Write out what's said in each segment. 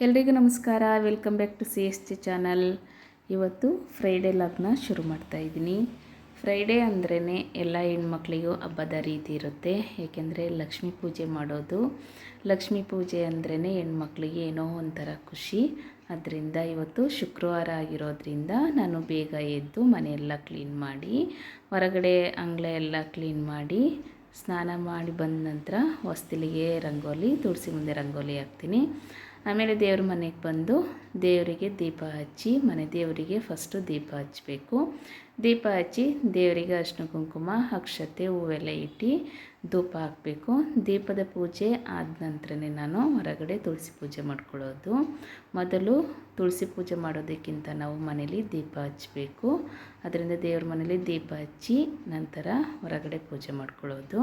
ಎಲ್ರಿಗೂ ನಮಸ್ಕಾರ. Welcome back to C S T channel ಇವತ್ತು ಫ್ರೈಡೇ ಲಗ್ನ ಶುರು ಮಾಡ್ತಾ ಇದ್ದೀನಿ. ಫ್ರೈಡೇ ಅಂದ್ರೇ ಎಲ್ಲ ಹೆಣ್ಮಕ್ಳಿಗೂ ಹಬ್ಬದ ರೀತಿ ಇರುತ್ತೆ. ಏಕೆಂದರೆ ಲಕ್ಷ್ಮೀ ಪೂಜೆ ಮಾಡೋದು. ಲಕ್ಷ್ಮೀ ಪೂಜೆ ಅಂದ್ರೇ ಹೆಣ್ಮಕ್ಳಿಗೆ ಏನೋ ಒಂಥರ ಖುಷಿ. ಅದರಿಂದ ಇವತ್ತು ಶುಕ್ರವಾರ ಆಗಿರೋದ್ರಿಂದ ನಾನು ಬೇಗ ಎದ್ದು ಮನೆಯೆಲ್ಲ ಕ್ಲೀನ್ ಮಾಡಿ, ಹೊರಗಡೆ ಅಂಗಳ ಎಲ್ಲ ಕ್ಲೀನ್ ಮಾಡಿ, ಸ್ನಾನ ಮಾಡಿ ಬಂದ ನಂತರ ಹೊಸ್ತಿಲಿಗೆ ರಂಗೋಲಿ, ತುಳಸಿ ಮುಂದೆ ರಂಗೋಲಿ ಹಾಕ್ತೀನಿ. ಆಮೇಲೆ ದೇವ್ರ ಮನೆಗೆ ಬಂದು ದೇವರಿಗೆ ದೀಪ ಹಚ್ಚಿ ಮನೆ ದೇವರಿಗೆ ಫಸ್ಟು ದೀಪ ಹಚ್ಚಬೇಕು. ದೀಪ ಹಚ್ಚಿ ದೇವರಿಗೆ ಅರ್ಶಿನ ಕುಂಕುಮ, ಅಕ್ಷತೆ, ಹೂವೆಲ್ಲ ಇಟ್ಟು ಧೂಪ ಹಾಕಬೇಕು. ದೀಪದ ಪೂಜೆ ಆದ ನಂತರನೇ ನಾನು ಹೊರಗಡೆ ತುಳಸಿ ಪೂಜೆ ಮಾಡ್ಕೊಳ್ಳೋದು. ಮೊದಲು ತುಳಸಿ ಪೂಜೆ ಮಾಡೋದಕ್ಕಿಂತ ನಾವು ಮನೇಲಿ ದೀಪ ಹಚ್ಚಬೇಕು. ಅದರಿಂದ ದೇವ್ರ ಮನೇಲಿ ದೀಪ ಹಚ್ಚಿ ನಂತರ ಹೊರಗಡೆ ಪೂಜೆ ಮಾಡ್ಕೊಳ್ಳೋದು.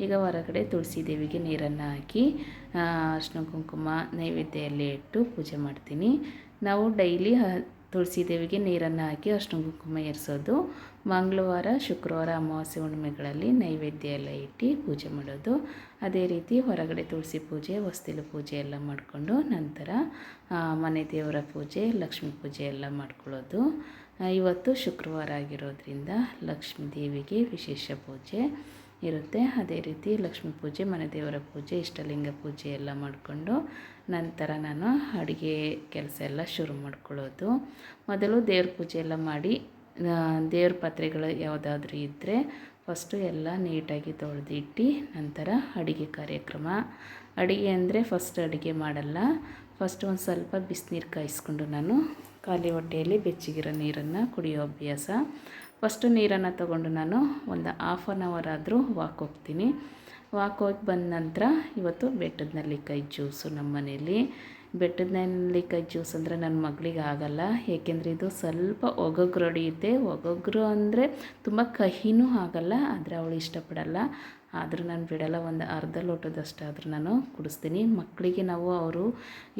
ಈಗ ಹೊರಗಡೆ ತುಳಸಿ ದೇವಿಗೆ ನೀರನ್ನು ಹಾಕಿ ಅರ್ಶಿನ ಕುಂಕುಮ ನೈವೇದ್ಯ ಎಲ್ಲ ಇಟ್ಟು ಪೂಜೆ ಮಾಡ್ತೀನಿ. ನಾವು ಡೈಲಿ ತುಳಸಿ ದೇವಿಗೆ ನೀರನ್ನು ಹಾಕಿ ಅರ್ಶಿನ ಕುಂಕುಮ ಏರಿಸೋದು ಮಂಗಳವಾರ, ಶುಕ್ರವಾರ ಅಮಾವಾಸ್ಯೆ ಹುಣ್ಣಿಮೆಗಳಲ್ಲಿ ನೈವೇದ್ಯ ಎಲ್ಲ ಇಟ್ಟು ಪೂಜೆ ಮಾಡೋದು. ಅದೇ ರೀತಿ ಹೊರಗಡೆ ತುಳಸಿ ಪೂಜೆ, ಹೊಸ್ತಿಲು ಪೂಜೆ ಎಲ್ಲ ಮಾಡಿಕೊಂಡು ನಂತರ ಮನೆ ದೇವರ ಪೂಜೆ, ಲಕ್ಷ್ಮೀ ಪೂಜೆ ಎಲ್ಲ ಮಾಡ್ಕೊಳ್ಳೋದು. ಇವತ್ತು ಶುಕ್ರವಾರ ಆಗಿರೋದ್ರಿಂದ ಲಕ್ಷ್ಮೀ ದೇವಿಗೆ ವಿಶೇಷ ಪೂಜೆ. ಇರುತ್ತೆ. ಅದೇ ರೀತಿ ಲಕ್ಷ್ಮೀ ಪೂಜೆ, ಮನೆ ದೇವರ ಪೂಜೆ, ಇಷ್ಟಲಿಂಗ ಪೂಜೆ ಎಲ್ಲ ಮಾಡಿಕೊಂಡು ನಂತರ ನಾನು ಅಡುಗೆ ಕೆಲಸ ಎಲ್ಲ ಶುರು ಮಾಡ್ಕೊಳ್ಳೋದು. ಮೊದಲು ದೇವ್ರ ಪೂಜೆ ಎಲ್ಲ ಮಾಡಿ ದೇವ್ರ ಪಾತ್ರೆಗಳು ಯಾವುದಾದ್ರೂ ಇದ್ದರೆ ಫಸ್ಟು ಎಲ್ಲ ನೀಟಾಗಿ ತೊಳೆದಿಟ್ಟು ನಂತರ ಅಡುಗೆ ಕಾರ್ಯಕ್ರಮ. ಅಡುಗೆ ಅಂದರೆ ಫಸ್ಟ್ ಅಡುಗೆ ಮಾಡಲ್ಲ. ಫಸ್ಟ್ ಒಂದು ಸ್ವಲ್ಪ ಬಿಸಿನೀರು ಕಾಯಿಸ್ಕೊಂಡು ನಾನು ಖಾಲಿ ಹೊಟ್ಟೆಯಲ್ಲಿ ಬೆಚ್ಚಿಗಿರೋ ನೀರನ್ನು ಕುಡಿಯೋ ಅಭ್ಯಾಸ. ಫಸ್ಟು ನೀರನ್ನು ತಗೊಂಡು ನಾನು ಒಂದು ಹಾಫ್ ಆನ್ ಅವರ್ ಆದರೂ ವಾಕ್ ಹೋಗ್ತೀನಿ. ವಾಕ್ ಹೋಗಿ ಬಂದ ನಂತರ ಇವತ್ತು ಬೆಟ್ಟದ ಕೈ ಜ್ಯೂಸು ನಮ್ಮ ಮನೇಲಿ ಬೆಟ್ಟದ ನೆಲ್ಲಿಕಾಯಿ ಜ್ಯೂಸ್ ಅಂದರೆ ನನ್ನ ಮಗಳಿಗೆ ಆಗಲ್ಲ. ಏಕೆಂದರೆ ಇದು ಸ್ವಲ್ಪ ಒಗೊಗ್ರು ಹೊಡೆಯುತ್ತೆ ಒಗೊಗ್ರು ಅಂದರೆ ತುಂಬ ಕಹಿನೂ ಆಗಲ್ಲ, ಆದರೆ ಅವಳು ಇಷ್ಟಪಡಲ್ಲ. ಆದರೂ ನಾನು ಬಿಡಲ್ಲ, ಒಂದು ಅರ್ಧ ಲೋಟದಷ್ಟಾದರೂ ನಾನು ಕುಡಿಸ್ತೀನಿ. ಮಕ್ಕಳಿಗೆ ನಾವು ಅವರು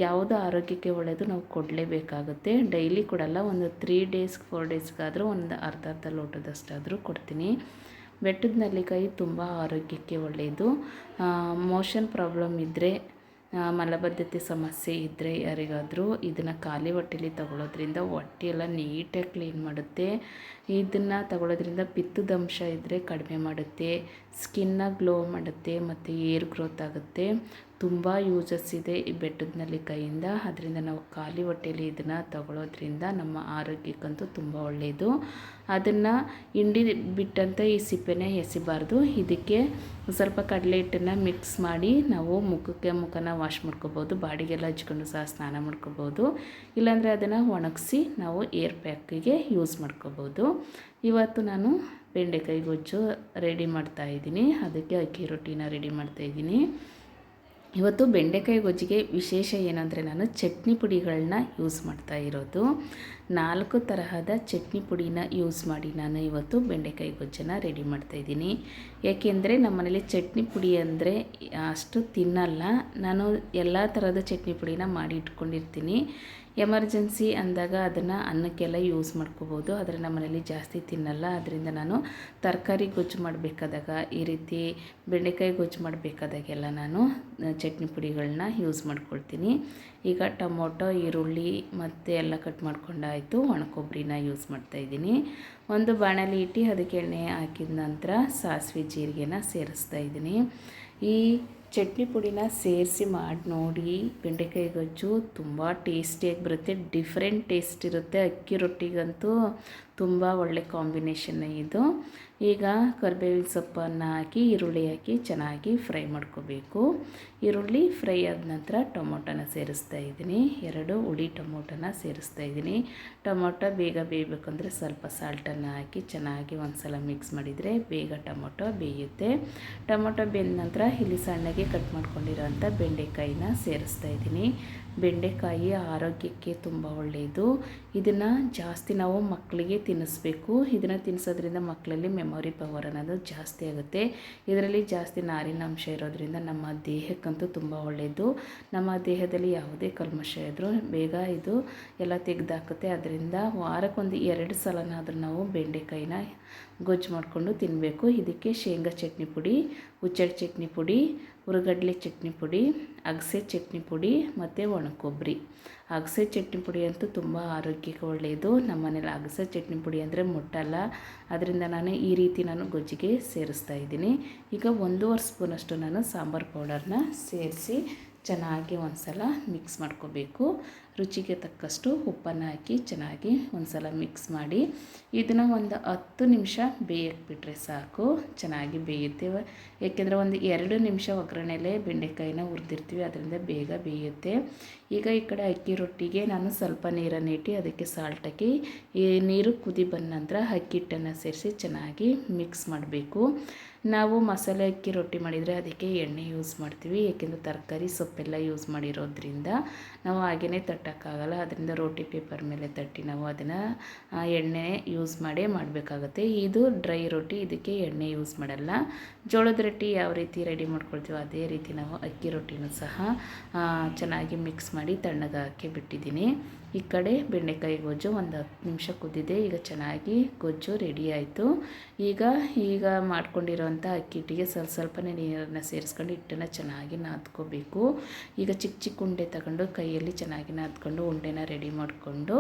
ಯಾವುದೋ ಆರೋಗ್ಯಕ್ಕೆ ಒಳ್ಳೆಯದು ನಾವು ಕೊಡಲೇಬೇಕಾಗುತ್ತೆ. ಡೈಲಿ ಕೊಡಲ್ಲ, ಒಂದು ತ್ರೀ ಡೇಸ್ ಫೋರ್ ಡೇಸ್ಗಾದರೂ ಒಂದು ಅರ್ಧ ಅರ್ಧ ಲೋಟದಷ್ಟಾದರೂ ಕೊಡ್ತೀನಿ. ಬೆಟ್ಟದ ನೆಲ್ಲಿಕಾಯಿ ತುಂಬ ಆರೋಗ್ಯಕ್ಕೆ ಒಳ್ಳೆಯದು ಮೋಷನ್ ಪ್ರಾಬ್ಲಮ್ ಇದ್ದರೆ ಮಲಬದ್ಧತೆ ಸಮಸ್ಯೆ ಇದ್ದರೆ ಯಾರಿಗಾದರೂ ಇದನ್ನು ಖಾಲಿ ಹೊಟ್ಟೆಲಿ ತಗೊಳ್ಳೋದ್ರಿಂದ ಹೊಟ್ಟೆಯೆಲ್ಲ ನೀಟಾಗಿ ಕ್ಲೀನ್ ಮಾಡುತ್ತೆ. ಇದನ್ನು ತಗೊಳ್ಳೋದ್ರಿಂದ ಪಿತ್ತದಂಶ ಇದ್ದರೆ ಕಡಿಮೆ ಮಾಡುತ್ತೆ. ಸ್ಕಿನ್ನ ಗ್ಲೋ ಮಾಡುತ್ತೆ ಮತ್ತು ಏರ್ ಗ್ರೋತ್ ಆಗುತ್ತೆ. ತುಂಬ ಯೂಸಸ್ ಇದೆ ಈ ಬೆಟ್ಟದ ಕೈಯಿಂದ. ಅದರಿಂದ ನಾವು ಖಾಲಿ ಹೊಟ್ಟೆಯಲ್ಲಿ ಇದನ್ನು ತಗೊಳ್ಳೋದ್ರಿಂದ ನಮ್ಮ ಆರೋಗ್ಯಕ್ಕಂತೂ ತುಂಬ ಒಳ್ಳೆಯದು ಅದನ್ನು ಹಿಂಡಿ ಬಿಟ್ಟಂತ ಈ ಸಿಪ್ಪೆನೇ ಎಸಿಬಾರ್ದು. ಇದಕ್ಕೆ ಸ್ವಲ್ಪ ಕಡಲೆ ಹಿಟ್ಟನ್ನು ಮಿಕ್ಸ್ ಮಾಡಿ ನಾವು ಮುಖಕ್ಕೆ ಮುಖನ ವಾಶ್ ಮಾಡ್ಕೋಬೋದು. ಬಾಡಿಗೆಲ್ಲ ಹಚ್ಕೊಂಡು ಸಹ ಸ್ನಾನ ಮಾಡ್ಕೋಬೋದು. ಇಲ್ಲಾಂದರೆ ಅದನ್ನು ಒಣಗಿಸಿ ನಾವು ಏರ್ ಪ್ಯಾಕಿಗೆ ಯೂಸ್ ಮಾಡ್ಕೋಬೋದು. ಇವತ್ತು ನಾನು ಬೆಂಡೆಕಾಯಿ ಗೊಜ್ಜು ರೆಡಿ ಮಾಡ್ತಾ ಇದ್ದೀನಿ. ಅದಕ್ಕೆ ಅಕ್ಕಿ ರೊಟ್ಟಿನ ರೆಡಿ ಮಾಡ್ತಾ ಇದ್ದೀನಿ. ಇವತ್ತು ಬೆಂಡೆಕಾಯಿ ಗೊಜ್ಜಿಗೆ ವಿಶೇಷ ಏನಂದರೆ ನಾನು ಚಟ್ನಿ ಪುಡಿಗಳನ್ನ ಯೂಸ್ ಮಾಡ್ತಾ ಇರೋದು. ನಾಲ್ಕು ತರಹದ ಚಟ್ನಿ ಪುಡಿನ ಯೂಸ್ ಮಾಡಿ ನಾನು ಇವತ್ತು ಬೆಂಡೆಕಾಯಿ ಗೊಜ್ಜನ್ನು ರೆಡಿ ಮಾಡ್ತಾಯಿದ್ದೀನಿ ಯಾಕೆಂದರೆ ನಮ್ಮ ಮನೇಲಿ ಚಟ್ನಿ ಪುಡಿ ಅಂದರೆ ಅಷ್ಟು ತಿನ್ನಲ್ಲ. ನಾನು ಎಲ್ಲ ಥರದ ಚಟ್ನಿ ಪುಡಿನ ಮಾಡಿ ಇಟ್ಕೊಂಡಿರ್ತೀನಿ. ಎಮರ್ಜೆನ್ಸಿ ಅಂದಾಗ ಅದನ್ನು ಅನ್ನಕ್ಕೆಲ್ಲ ಯೂಸ್ ಮಾಡ್ಕೋಬೋದು. ಆದರೆ ನಮ್ಮನೇಲಿ ಜಾಸ್ತಿ ತಿನ್ನಲ್ಲ. ಅದರಿಂದ ನಾನು ತರಕಾರಿ ಗೊಜ್ಜು ಮಾಡಬೇಕಾದಾಗ ಈ ರೀತಿ ಬೆಂಡೆಕಾಯಿ ಗೊಜ್ಜು ಮಾಡಬೇಕಾದಾಗೆಲ್ಲ ನಾನು ಚಟ್ನಿ ಪುಡಿಗಳನ್ನ ಯೂಸ್ ಮಾಡ್ಕೊಳ್ತೀನಿ. ಈಗ ಟೊಮೊಟೊ, ಈರುಳ್ಳಿ ಮತ್ತು ಎಲ್ಲ ಕಟ್ ಮಾಡ್ಕೊಂಡಾಯಿತು ಒಣಕೊಬ್ಬರಿನ ಯೂಸ್ ಮಾಡ್ತಾಯಿದ್ದೀನಿ ಒಂದು ಬಾಣಲಿ ಇಟ್ಟು ಅದಕ್ಕೆ ಎಣ್ಣೆ ಹಾಕಿದ ನಂತರ ಸಾಸಿವೆ ಜೀರಿಗೆನ ಸೇರಿಸ್ತಾ ಇದ್ದೀನಿ. ಈ ಚಟ್ನಿ ಪುಡಿನ ಸೇರಿಸಿ ಮಾಡಿ ನೋಡಿ, ಬೆಂಡೆಕಾಯಿ ಗೊಜ್ಜು ತುಂಬ ಟೇಸ್ಟಿಯಾಗಿ ಬರುತ್ತೆ ಡಿಫ್ರೆಂಟ್ ಟೇಸ್ಟ್ ಇರುತ್ತೆ, ಅಕ್ಕಿ ರೊಟ್ಟಿಗಂತೂ ತುಂಬ ಒಳ್ಳೆ ಕಾಂಬಿನೇಷನ್ ಇದು. ಈಗ ಕರಿಬೇವಿನ ಸೊಪ್ಪನ್ನು ಹಾಕಿ, ಈರುಳ್ಳಿ ಹಾಕಿ ಚೆನ್ನಾಗಿ ಫ್ರೈ ಮಾಡ್ಕೋಬೇಕು. ಈರುಳ್ಳಿ ಫ್ರೈ ಆದ ನಂತರ ಟೊಮೊಟೊನ ಸೇರಿಸ್ತಾ ಇದ್ದೀನಿ. ಎರಡು ಹುಳಿ ಟೊಮೊಟೊನ ಸೇರಿಸ್ತಾ ಇದ್ದೀನಿ. ಟೊಮೊಟೊ ಬೇಗ ಬೇಯಬೇಕಂದ್ರೆ ಸ್ವಲ್ಪ ಸಾಲ್ಟನ್ನು ಹಾಕಿ ಚೆನ್ನಾಗಿ ಒಂದು ಸಲ ಮಿಕ್ಸ್ ಮಾಡಿದರೆ ಬೇಗ ಟೊಮೊಟೊ ಬೇಯುತ್ತೆ. ಟೊಮೊಟೊ ಬೆಂದ ನಂತರ ಇಲ್ಲಿ ಸಣ್ಣಗೆ ಕಟ್ ಮಾಡ್ಕೊಂಡಿರೋಂಥ ಬೆಂಡೆಕಾಯಿನ ಸೇರಿಸ್ತಾ ಇದ್ದೀನಿ. ಬೆಂಡೆಕಾಯಿ ಆರೋಗ್ಯಕ್ಕೆ ತುಂಬ ಒಳ್ಳೆಯದು. ಇದನ್ನು ಜಾಸ್ತಿ ನಾವು ಮಕ್ಕಳಿಗೆ ತಿನ್ನಿಸ್ಬೇಕು. ಇದನ್ನು ತಿನ್ನಿಸೋದ್ರಿಂದ ಮಕ್ಕಳಲ್ಲಿ ಮೆಮೊರಿ ಪವರ್ ಅನ್ನೋದು ಜಾಸ್ತಿ ಆಗುತ್ತೆ. ಇದರಲ್ಲಿ ಜಾಸ್ತಿ ನಾರಿನಾಂಶ ಇರೋದ್ರಿಂದ ನಮ್ಮ ದೇಹಕ್ಕಂತೂ ತುಂಬ ಒಳ್ಳೆಯದು ನಮ್ಮ ದೇಹದಲ್ಲಿ ಯಾವುದೇ ಕಲ್ಮಶ ಇದ್ದರೂ ಬೇಗ ಇದು ಎಲ್ಲ ತೆಗೆದಾಕುತ್ತೆ. ಅದರಿಂದ ವಾರಕ್ಕೊಂದು ಎರಡು ಸಲನಾದರೂ ನಾವು ಬೆಂಡೆಕಾಯಿನ ಗೊಜ್ಜು ಮಾಡಿಕೊಂಡು ತಿನ್ನಬೇಕು ಇದಕ್ಕೆ ಶೇಂಗಾ ಚಟ್ನಿ ಪುಡಿ ಹುಚ್ಚಡಿ ಚಟ್ನಿ ಪುಡಿ, ಹುರುಗಡ್ಲೆ ಚಟ್ನಿ ಪುಡಿ, ಅಗಸೆ ಚಟ್ನಿ ಪುಡಿ ಮತ್ತು ಒಣಕೊಬ್ಬರಿ. ಅಗಸೆ ಚಟ್ನಿ ಪುಡಿ ಅಂತೂ ತುಂಬ ಆರೋಗ್ಯಕ್ಕೆ ಒಳ್ಳೆಯದು. ನಮ್ಮ ಮನೇಲಿ ಅಗಸೆ ಚಟ್ನಿ ಪುಡಿ ಅಂದರೆ ಮುಟ್ಟಲ್ಲ ಅದರಿಂದ ನಾನು ಈ ರೀತಿ ನಾನು ಗೊಜ್ಜಿಗೆ ಸೇರಿಸ್ತಾ ಇದ್ದೀನಿ. ಈಗ ಒಂದೂವರೆ ಸ್ಪೂನಷ್ಟು ನಾನು ಸಾಂಬಾರು ಪೌಡರ್ನ ಸೇರಿಸಿ ಚೆನ್ನಾಗಿ ಒಂದು ಸಲ ಮಿಕ್ಸ್ ಮಾಡ್ಕೋಬೇಕು. ರುಚಿಗೆ ತಕ್ಕಷ್ಟು ಉಪ್ಪನ್ನು ಹಾಕಿ ಚೆನ್ನಾಗಿ ಒಂದು ಸಲ ಮಿಕ್ಸ್ ಮಾಡಿ ಇದನ್ನು ಒಂದು ಹತ್ತು ನಿಮಿಷ ಬೇಯಕ್ಕೆ ಸಾಕು, ಚೆನ್ನಾಗಿ ಬೇಯುತ್ತೆ ಏಕೆಂದರೆ ಒಂದು ಎರಡು ನಿಮಿಷ ಒಗ್ಗರಣೆಲೆ ಬೆಂಡೆಕಾಯಿನ ಹುರಿದಿರ್ತೀವಿ, ಅದರಿಂದ ಬೇಗ ಬೇಯುತ್ತೆ. ಈಗ ಈ ಕಡೆ ಅಕ್ಕಿ ರೊಟ್ಟಿಗೆ ನಾನು ಸ್ವಲ್ಪ ನೀರನ್ನು ಇಟ್ಟು ಅದಕ್ಕೆ ಸಾಲ್ಟ್ ಹಾಕಿ, ಈ ನೀರು ಕುದಿ ಬಂದ ನಂತರ ಅಕ್ಕಿ ಹಿಟ್ಟನ್ನು ಸೇರಿಸಿ ಚೆನ್ನಾಗಿ ಮಿಕ್ಸ್ ಮಾಡಬೇಕು. ನಾವು ಮಸಾಲೆ ಅಕ್ಕಿ ರೊಟ್ಟಿ ಮಾಡಿದರೆ ಅದಕ್ಕೆ ಎಣ್ಣೆ ಯೂಸ್ ಮಾಡ್ತೀವಿ, ಏಕೆಂದರೆ ತರಕಾರಿ ಸೊಪ್ಪೆಲ್ಲ ಯೂಸ್ ಮಾಡಿರೋದ್ರಿಂದ ನಾವು ಹಾಗೆಯೇ ತಟ್ಟೋಕ್ಕಾಗಲ್ಲ ಅದರಿಂದ ರೋಟಿ ಪೇಪರ್ ಮೇಲೆ ತಟ್ಟಿ ನಾವು ಅದನ್ನು ಎಣ್ಣೆ ಯೂಸ್ ಮಾಡೇ ಮಾಡಬೇಕಾಗತ್ತೆ. ಇದು ಡ್ರೈ ರೊಟ್ಟಿ, ಇದಕ್ಕೆ ಎಣ್ಣೆ ಯೂಸ್ ಮಾಡಲ್ಲ. ಜೋಳದ ರೊಟ್ಟಿ ಯಾವ ರೀತಿ ರೆಡಿ ಮಾಡ್ಕೊಳ್ತೀವೋ ಅದೇ ರೀತಿ ನಾವು ಅಕ್ಕಿ ರೊಟ್ಟಿನೂ ಸಹ ಚೆನ್ನಾಗಿ ಮಿಕ್ಸ್ ಮಾಡಿ ತಣ್ಣಗಾಕಿ ಬಿಟ್ಟಿದ್ದೀನಿ. ಈ ಕಡೆ ಬೆಂಡೆಕಾಯಿ ಗೊಜ್ಜು ಒಂದು ಹತ್ತು ನಿಮಿಷ ಕುದ್ದಿದೆ. ಈಗ ಚೆನ್ನಾಗಿ ಗೊಜ್ಜು ರೆಡಿ ಆಯಿತು. ಈಗ ಈಗ ಮಾಡ್ಕೊಂಡಿರೋಂಥ ಅಕ್ಕಿ ಹಿಟ್ಟಿಗೆ ಸ್ವಲ್ಪ ಸ್ವಲ್ಪನೇ ನೀರನ್ನು ಸೇರಿಸ್ಕೊಂಡು ಹಿಟ್ಟನ್ನು ಚೆನ್ನಾಗಿ ನಾದ್ಕೋಬೇಕು. ಈಗ ಚಿಕ್ಕ ಚಿಕ್ಕ ಉಂಡೆ ತಗೊಂಡು ಕೈಯಲ್ಲಿ ಚೆನ್ನಾಗಿ ನಾದ್ಕೊಂಡು ಉಂಡೆನ ರೆಡಿ ಮಾಡಿಕೊಂಡು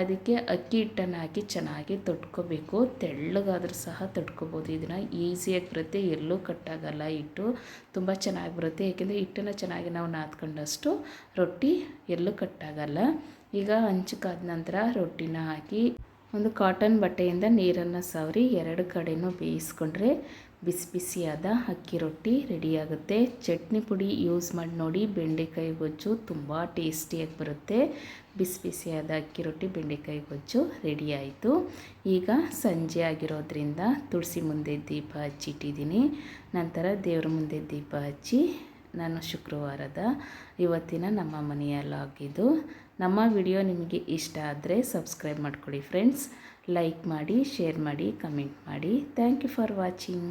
ಅದಕ್ಕೆ ಅಕ್ಕಿ ಹಿಟ್ಟನ್ನು ಹಾಕಿ ಚೆನ್ನಾಗಿ ತೊಟ್ಕೋಬೇಕು. ತೆಳ್ಳಗಾದರೂ ಸಹ ತೊಟ್ಕೋಬೋದು. ಇದನ್ನು ಈಸಿಯಾಗಿ ಬರುತ್ತೆ. ಎಲ್ಲೂ ಕಟ್ಟಾಗಲ್ಲ ಹಿಟ್ಟು. ತುಂಬ ಚೆನ್ನಾಗಿ ಬರುತ್ತೆ. ಏಕೆಂದರೆ ಹಿಟ್ಟನ್ನು ಚೆನ್ನಾಗಿ ನಾವು ನಾದ್ಕೊಂಡಷ್ಟು ರೊಟ್ಟಿ ಎಲ್ಲೂ ಕಟ್ಟಾಗಲ್ಲ. ಈಗ ಹಂಚಿಕಾದ ನಂತರ ರೊಟ್ಟಿನ ಹಾಕಿ ಒಂದು ಕಾಟನ್ ಬಟ್ಟೆಯಿಂದ ನೀರನ್ನು ಸವರಿ ಎರಡು ಕಡೆಯೂ ಬೇಯಿಸ್ಕೊಂಡ್ರೆ ಬಿಸಿ ಬಿಸಿಯಾದ ಅಕ್ಕಿ ರೊಟ್ಟಿ ರೆಡಿಯಾಗುತ್ತೆ ಚಟ್ನಿ ಪುಡಿ ಯೂಸ್ ಮಾಡಿ ನೋಡಿ ಬೆಂಡೆಕಾಯಿ ಗೊಜ್ಜು ತುಂಬ ಟೇಸ್ಟಿಯಾಗಿ ಬರುತ್ತೆ. ಬಿಸಿ ಬಿಸಿಯಾದ ಅಕ್ಕಿ ರೊಟ್ಟಿ ಬೆಂಡೆಕಾಯಿ ಗೊಜ್ಜು ರೆಡಿ ಆಯಿತು. ಈಗ ಸಂಜೆ ಆಗಿರೋದ್ರಿಂದ ತುಳಸಿ ಮುಂದೆ ದೀಪ ಹಚ್ಚಿಟ್ಟಿದ್ದೀನಿ. ನಂತರ ದೇವ್ರ ಮುಂದೆ ದೀಪ ಹಚ್ಚಿ ನಾನು ಶುಕ್ರವಾರದ ಇವತ್ತಿನ ನಮ್ಮ ಮನೆಯ ಲಾಗಿದ್ದು ನಮ್ಮ ವಿಡಿಯೋ ನಿಮಗೆ ಇಷ್ಟ ಆದರೆ ಸಬ್ಸ್ಕ್ರೈಬ್ ಮಾಡ್ಕೊಳ್ಳಿ ಫ್ರೆಂಡ್ಸ್. ಲೈಕ್ ಮಾಡಿ, ಶೇರ್ ಮಾಡಿ, ಕಮೆಂಟ್ ಮಾಡಿ. Thank you for watching.